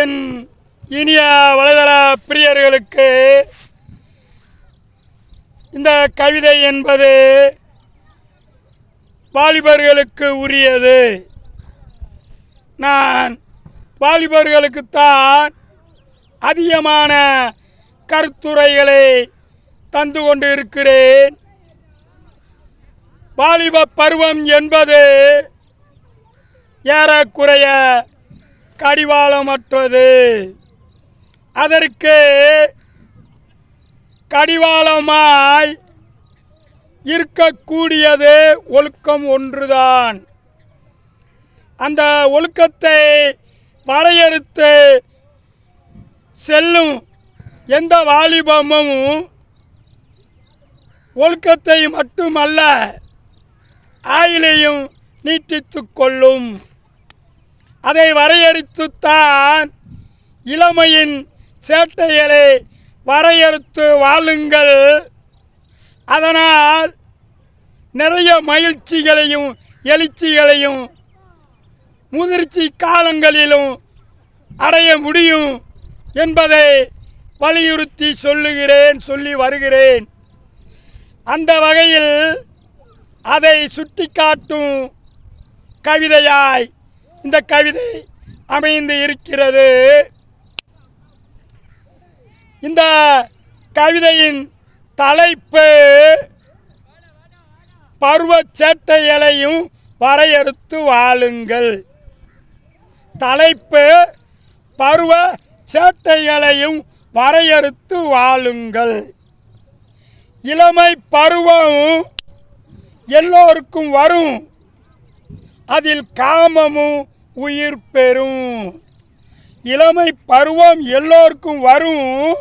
என் இனிய வலைதள பிரியர்களுக்கு இந்த கவிதை என்பது வாலிபர்களுக்கு உரியது. நான் வாலிபர்களுக்குத்தான் அதிகமான கருத்துரைகளை தந்து கொண்டு இருக்கிறேன் வாலிப பருவம் என்பது ஏறக்குறைய கடிவாளமற்றது. அதற்கு கடிவாளமாய் இருக்கக்கூடியது ஒழுக்கம் ஒன்றுதான். அந்த ஒழுக்கத்தை வரையறுத்து செல்லும் எந்த வாலிபமும் ஒழுக்கத்தை மட்டுமல்ல ஆயிலையும் நீட்டித்து கொள்ளும். அதை வரையறுத்துத்தான் இளமையின் சேட்டைகளை வரையறுத்து வாழுங்கள். அதனால் நிறைய மகிழ்ச்சிகளையும் எழுச்சிகளையும் முதிர்ச்சி காலங்களிலும் அடைய முடியும் என்பதை வலியுறுத்தி சொல்லுகிறேன் சொல்லி வருகிறேன். அந்த வகையில் அதை சுட்டிக்காட்டும் கவிதையாய் இந்த கவிதை அமைந்து இருக்கிறது. இந்த கவிதையின் தலைப்பு பருவ சேட்டைகளையும் வரையறுத்து வாழுங்கள். தலைப்பு பருவ சேட்டைகளையும் வரையறுத்து வாழுங்கள். இளமை பருவம் எல்லோருக்கும் வரும். அதில் காமமும் உயிர் பெறும். இளமை பருவம் எல்லோருக்கும் வரும்.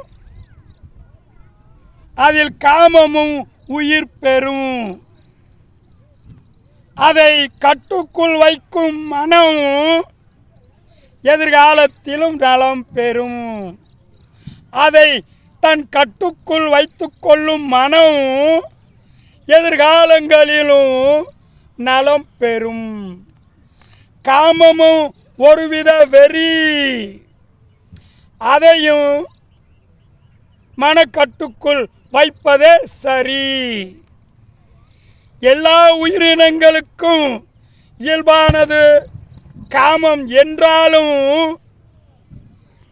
அதில் காமமும் உயிர் பெறும். அதை கட்டுக்குள் வைக்கும் மனம் எதிர்காலத்திலும் நலம் பெறும். அதை தன் கட்டுக்குள் வைத்துக்கொள்ளும் மனம் எதிர்காலங்களிலும் நலம் பெறும். காமமும் ஒருவித வெறி. அதையும் மனக்கட்டுக்குள் வைப்பதே சரி. எல்லா உயிரினங்களுக்கும் இயல்பானது காமம் என்றாலும்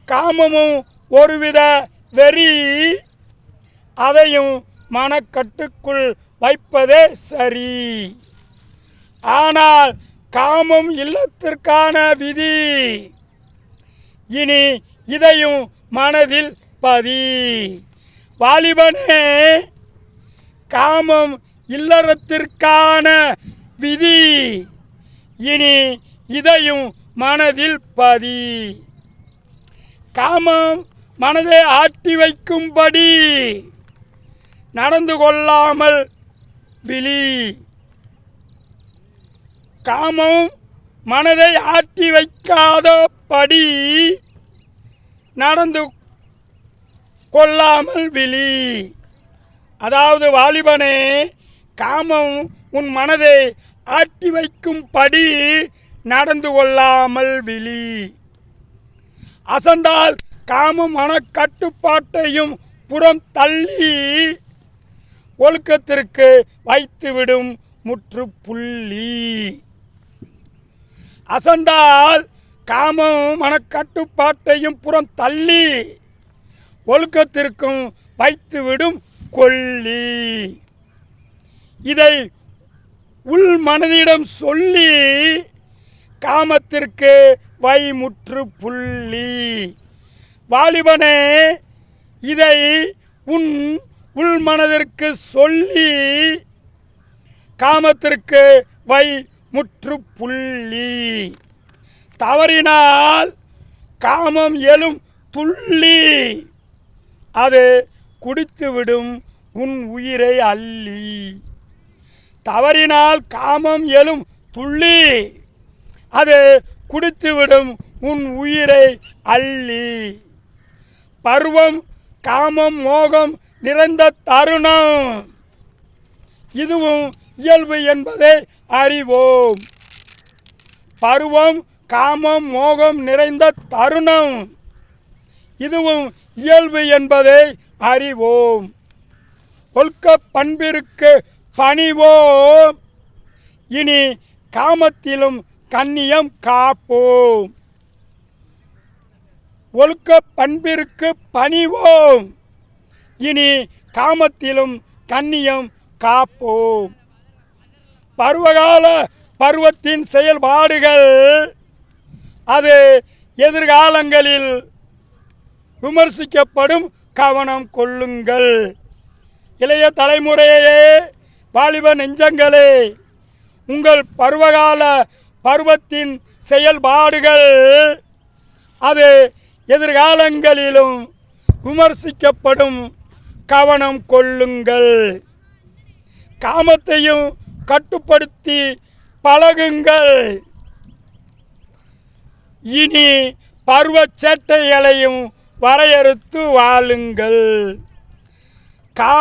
காமமும் ஒருவித வெறி. அதையும் மனக்கட்டுக்குள் வைப்பதே சரி. ஆனால் காமம் இல்லத்திற்கான விதி. இனி இதையும் மனதில் பதி. வாலிபனே காமம் இல்லறத்திற்கான விதி. இனி இதையும் மனதில் பதி. காமம் மனதை ஆட்டி வைக்கும்படி நடந்து கொள்ளாமல் விழி. காமம் மனதை ஆட்டி வைக்காதபடி நடந்து கொள்ளாமல் விழி. அதாவது வாலிபனே காமம் உன் மனதை ஆட்டி வைக்கும்படி நடந்து கொள்ளாமல் விழி. அசந்தால் காமம் மனக்கட்டுப்பாட்டையும் புறம் தள்ளி ஒழுக்கத்திற்கு வைத்துவிடும் முற்றுப்புள்ளி. அசந்தால் காமம் மனக்கட்டுப்பாட்டையும் புறம் தள்ளி ஒழுக்கத்திற்கும் வைத்துவிடும் கொல்லி. இதை உள் மனதிடம் சொல்லி காமத்திற்கு வை முற்று புள்ளி. வாலிபனே இதை உன் உள் மனதிற்கு சொல்லி காமத்திற்கு வை முற்றுப்புள்ளி. தவறினால் காமம் எழும் துள்ளி. அது குடித்துவிடும் உன் உயிரை அள்ளி. தவறினால் காமம் எழும் துள்ளி. அது குடித்துவிடும் உன் உயிரை அள்ளி. பருவம் காமம் மோகம் நிறைந்த தருணம். இதுவும் இயல்பு என்பதை அறிவோம். பருவம் காமம் மோகம் நிறைந்த தருணம். இதுவும் இயல்பு என்பதை அறிவோம். ஒழுக்க பண்பிற்கு பணிவோம். இனி காமத்திலும் கண்ணியம் காப்போம். ஒழுக்க பண்பிற்கு பணிவோம். இனி காமத்திலும் கண்ணியம் காப்போம். பருவகால பருவத்தின் செயல்பாடுகள் அது எதிர்காலங்களில் விமர்சிக்கப்படும் கவனம் கொள்ளுங்கள். இளைய தலைமுறையே வாலிப நெஞ்சங்களே உங்கள் பருவகால பருவத்தின் செயல்பாடுகள் அது எதிர்காலங்களிலும் விமர்சிக்கப்படும் கவனம் கொள்ளுங்கள். காமத்தையும் கட்டுப்படுத்தி பழகுங்கள். இனி பருவ சேட்டைகளையும் வரையறுத்து வாழுங்கள். கா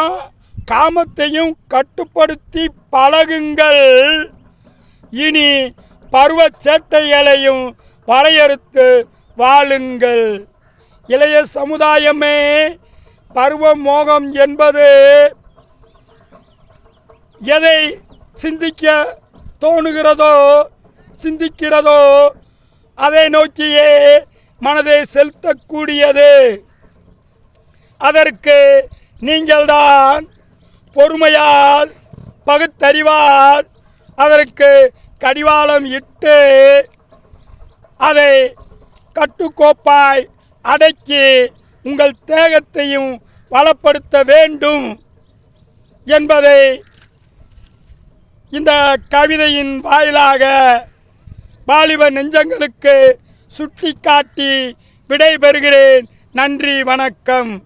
காமத்தையும் கட்டுப்படுத்தி பழகுங்கள். இனி பருவ சேட்டைகளையும் வரையறுத்து வாழுங்கள். இளைய சமுதாயமே பருவ மோகம் என்பது எதை சிந்திக்க தோணுகிறதோ சிந்திக்கிறதோ அதை நோக்கியே மனதை செலுத்தக்கூடியது. அதற்கு நீங்கள்தான் பொறுமையால் பகுத்தறிவால் அதற்கு கடிவாளம் இட்டு அதை கட்டுக்கோப்பாய் அடக்கி உங்கள் தேகத்தையும் வளப்படுத்த வேண்டும் என்பதை இந்த கவிதையின் வாயிலாக வாலிப நெஞ்சங்களுக்கு சுட்டி காட்டி விடைபெறுகிறேன். நன்றி வணக்கம்.